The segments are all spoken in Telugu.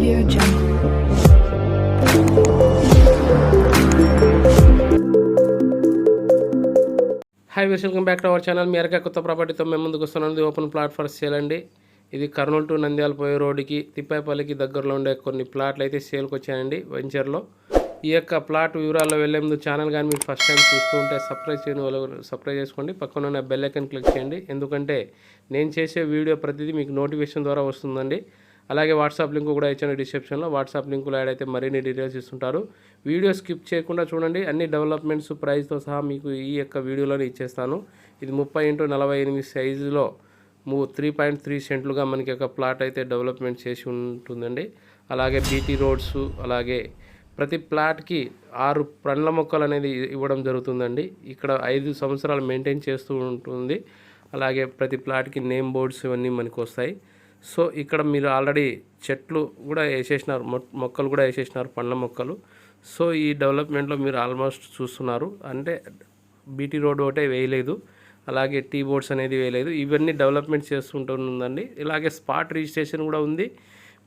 Audio Jungle. Hi welcome back to our channel మేరక కొత్త ప్రాపర్టీతో మేము ముందుకు వస్తున్నది ఓపెన్ ప్లాట్ ఫర్ సేల్ అండి. ఇది కర్నూలు టు నంద్యాల పోయే రోడ్డుకి తిప్పాయపల్లికి దగ్గరలో ఉండే కొన్ని ప్లాట్లు అయితే సేల్కి వచ్చాయండి వెంచర్లో ఈ యొక్క ప్లాట్ వివరాల్లో వెళ్ళే ముందు ఛానల్ కానీ మీరు ఫస్ట్ టైం చూస్తూ ఉంటే సబ్స్క్రైబ్ చేయని వాళ్ళు సబ్స్క్రైబ్ చేసుకోండి. పక్కన ఉన్న బెల్ ఐకన్ క్లిక్ చేయండి. ఎందుకంటే నేను చేసే వీడియో ప్రతిదీ మీకు నోటిఫికేషన్ ద్వారా వస్తుందండి. అలాగే వాట్సాప్ లింక్ కూడా ఇచ్చాను డిస్క్రిప్షన్లో. వాట్సాప్ లింకులో యాడ్ అయితే మరిన్ని డీటెయిల్స్ ఇస్తుంటారు. వీడియో స్కిప్ చేయకుండా చూడండి. అన్ని డెవలప్మెంట్స్ ప్రైస్తో సహా మీకు ఈ యొక్క వీడియోలోనే ఇచ్చేస్తాను. ఇది ముప్పై ఇంటూ నలభై ఎనిమిది సైజులో మూ త్రీ పాయింట్ త్రీ సెంట్లుగా మనకి ఒక ప్లాట్ అయితే డెవలప్మెంట్ చేసి ఉంటుందండి. అలాగే బీటీ రోడ్స్ అలాగే ప్రతి ప్లాట్కి ఆరు పండ్ల మొక్కలు అనేది ఇవ్వడం జరుగుతుందండి. ఇక్కడ ఐదు సంవత్సరాలు మెయింటైన్ చేస్తూ ఉంటుంది. అలాగే ప్రతి ప్లాట్కి నేమ్ బోర్డ్స్ ఇవన్నీ మనకు వస్తాయి సో ఇక్కడ మీరు ఆల్రెడీ చెట్లు కూడా వేసేసినారు మొ- మొక్కలు కూడా వేసేసినారు పండ్ల మొక్కలు. సో ఈ డెవలప్మెంట్లో మీరు ఆల్మోస్ట్ చూస్తున్నారు. అంటే బీటీ రోడ్ ఒకటే వేయలేదు అలాగే టీ బోర్డ్స్ అనేది వేయలేదు. ఇవన్నీ డెవలప్మెంట్ చేస్తుంటుందండి. ఇలాగే స్పాట్ రిజిస్ట్రేషన్ కూడా ఉంది.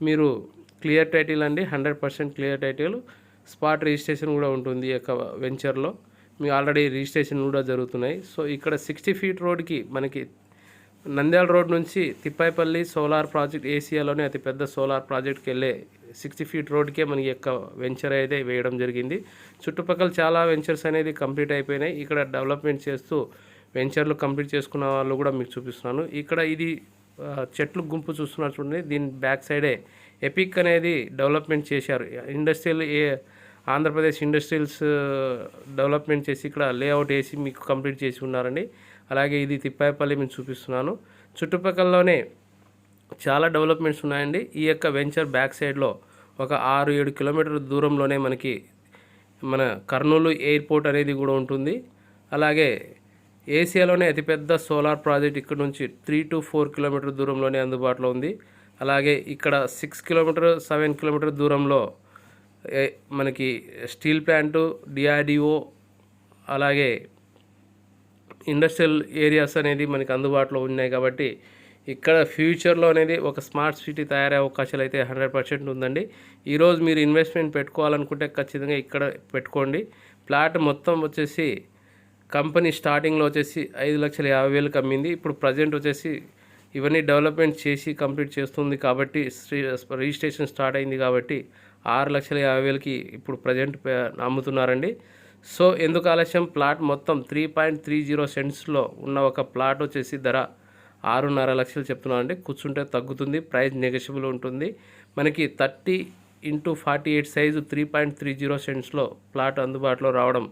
మీరు క్లియర్ టైటిల్ అండి hundred percent clear title. Spot registration కూడా ఉంటుంది ఈ యొక్క వెంచర్లో. మీ ఆల్రెడీ రిజిస్ట్రేషన్ కూడా జరుగుతున్నాయి. సో ఇక్కడ సిక్స్టీ ఫీట్ రోడ్కి మనకి నంద్యాల రోడ్ నుంచి తిప్పాయిపల్లి సోలార్ ప్రాజెక్ట్ ఏసియాలోనే అతిపెద్ద సోలార్ ప్రాజెక్ట్కి వెళ్ళే సిక్స్టీ ఫీట్ రోడ్కే మనకి యొక్క వెంచర్ అయితే వేయడం జరిగింది. చుట్టుపక్కల చాలా వెంచర్స్ అనేది కంప్లీట్ అయిపోయినాయి. ఇక్కడ డెవలప్మెంట్ చేస్తూ వెంచర్లు కంప్లీట్ చేసుకున్న వాళ్ళు కూడా మీకు చూపిస్తున్నాను. ఇక్కడ ఇది చెట్లు గుంపు చూస్తున్నారు చూడండి. దీని బ్యాక్ సైడే ఎపిక్ అనేది డెవలప్మెంట్ చేశారు. ఇండస్ట్రియల్ ఏ ఆంధ్రప్రదేశ్ ఇండస్ట్రియల్స్ డెవలప్మెంట్ చేసి ఇక్కడ లేఅవుట్ వేసి మీకు కంప్లీట్ చేసి ఉన్నారండి. అలాగే ఇది తిప్పాయపల్లి మీకు చూపిస్తున్నాను. చుట్టుపక్కలలోనే చాలా డెవలప్మెంట్స్ ఉన్నాయండి. ఈ యొక్క వెంచర్ బ్యాక్ సైడ్లో ఒక ఆరు ఏడు కిలోమీటర్ల దూరంలోనే మనకి మన కర్నూలు ఎయిర్పోర్ట్ అనేది కూడా ఉంటుంది. అలాగే ఏసియాలోనే అతిపెద్ద సోలార్ ప్రాజెక్ట్ ఇక్కడ నుంచి త్రీ టు ఫోర్ కిలోమీటర్ దూరంలోనే అందుబాటులో ఉంది. అలాగే ఇక్కడ సిక్స్ కిలోమీటర్ సెవెన్ కిలోమీటర్ దూరంలో ఏ- మనకి స్టీల్ ప్లాంటు డిఆర్డిఓ అలాగే ఇండస్ట్రియల్ ఏరియాస్ అనేది మనకి అందుబాటులో ఉన్నాయి కాబట్టి ఇక్కడ ఫ్యూచర్లో అనేది ఒక స్మార్ట్ సిటీ తయారయ్యే అవకాశాలు అయితే హండ్రెడ్ పర్సెంట్ ఉందండి. ఈరోజు మీరు ఇన్వెస్ట్మెంట్ పెట్టుకోవాలనుకుంటే ఖచ్చితంగా ఇక్కడ పెట్టుకోండి. ప్లాట్ మొత్తం వచ్చేసి కంపెనీ స్టార్టింగ్లో వచ్చేసి ఐదు లక్షల యాభై వేలకు అమ్మింది. ఇప్పుడు ప్రజెంట్ వచ్చేసి ఇవన్నీ డెవలప్మెంట్ చేసి కంప్లీట్ చేస్తుంది కాబట్టి రిజిస్ట్రేషన్ స్టార్ట్ అయింది కాబట్టి ఆరు లక్షల యాభై వేలకి ఇప్పుడు ప్రజెంట్ అమ్ముతున్నారండి. సో ఎందుకు ఆలస్యం? ప్లాట్ మొత్తం త్రీ పాయింట్ త్రీ జీరో సెంట్స్లో ఉన్న ఒక ప్లాట్ వచ్చేసి ధర ఆరున్నర లక్షలు చెప్తున్నామండి. కూర్చుంటే తగ్గుతుంది ప్రైస్ నెగషియబుల్ ఉంటుంది. మనకి thirty into forty eight size three point three zero సెంట్స్లో plot అందుబాటులో రావడం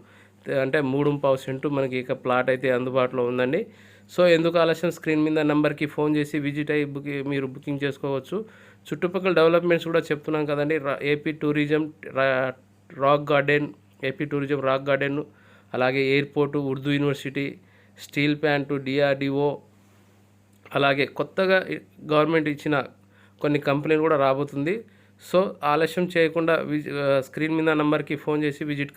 అంటే మూడు పావు సెంటు మనకి ఇక ప్లాట్ అయితే అందుబాటులో ఉందండి. సో ఎందుకు ఆలస్యం? స్క్రీన్ మీద నెంబర్కి ఫోన్ చేసి విజిట్ అయ్యి బుక్ మీరు బుకింగ్ చేసుకోవచ్చు. చుట్టుపక్కల డెవలప్మెంట్స్ కూడా చెప్తున్నాం కదండి. ఏపీ టూరిజం రా- rock garden AP tourism rock garden అలాగే airport Urdu university steel plant DRDO అలాగే కొత్తగా గవర్నమెంట్ ఇచ్చిన కొన్ని కంపెనీలు కూడా రాబోతుంది. సో ఆలస్యం చేయకుండా విజి స్క్రీన్ మీద నంబర్కి ఫోన్ చేసి విజిట్